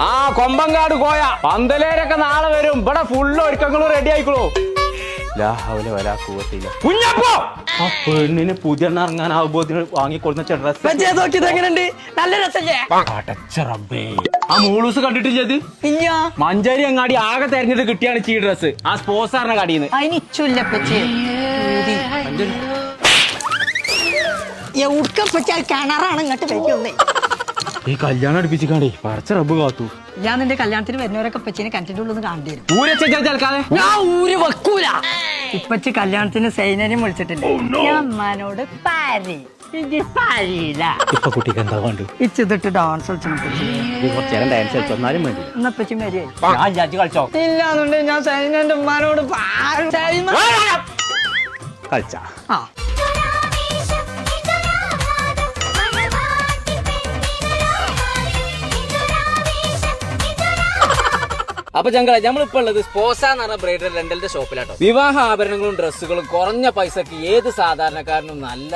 ആ കൊമ്പങ്കാട് കോയ. പന്തലേരൊക്കെ നാളെ വരും. ഇവിടെ ഫുള്ള് ഒരുക്കങ്ങളും റെഡി ആയിക്കോളൂ. കുഞ്ഞപ്പോ! ആ പെണ്ണിന് പുതിയ എണ്ണ ഇറങ്ങാനാവുമ്പോ വാങ്ങിക്കൊടുന്ന നല്ല രസല്ലേ റബ്ബേ. ആ മൂളൂസ് കണ്ടിട്ടില്ലത് ഇഞ്ഞോ? മഞ്ചേരി അങ്ങാടി ആകെ തെരഞ്ഞെടുത്ത് കിട്ടിയാണ് ചീ ഡ്രസ് ആ സ്പോർട്സാറിന്റെ കടിയിൽ നിന്ന് കിണറാണ് ഇങ്ങോട്ട് വയ്ക്കുന്നേ ഈ കല്യാണം അടുപ്പിച്ചിക്കാണ്ടേ പറച്ച റബ്ബ് കാത്തു. ഞാൻ നിന്റെ കല്യാണത്തിന് വരുന്നവരൊക്കെ പച്ചിനെ കണ്ടിട്ടുള്ളത് കാണേ കാണേണ്ടി വരും ഞാൻ ഊര് വെക്കൂല. ഇപ്പച്ചി കല്യാണത്തിന് സൈനനെയും വിളിച്ചിട്ടില്ല. ഞാൻ അമ്മാനോട് പാരി. ഞാൻ ഇപ്പൊ കുട്ടിക്ക് അപ്പൊ ഞങ്ങളെ നമ്മളിപ്പോ ഉള്ളത് സ്പോസ എന്ന് പറഞ്ഞ ബ്രൈഡൽ റെന്റലിന്റെ ഷോപ്പിലാട്ടോ വിവാഹ ആഭരണങ്ങളും ഡ്രസ്സുകളും കുറഞ്ഞ പൈസക്ക് ഏത് സാധാരണക്കാരനും നല്ല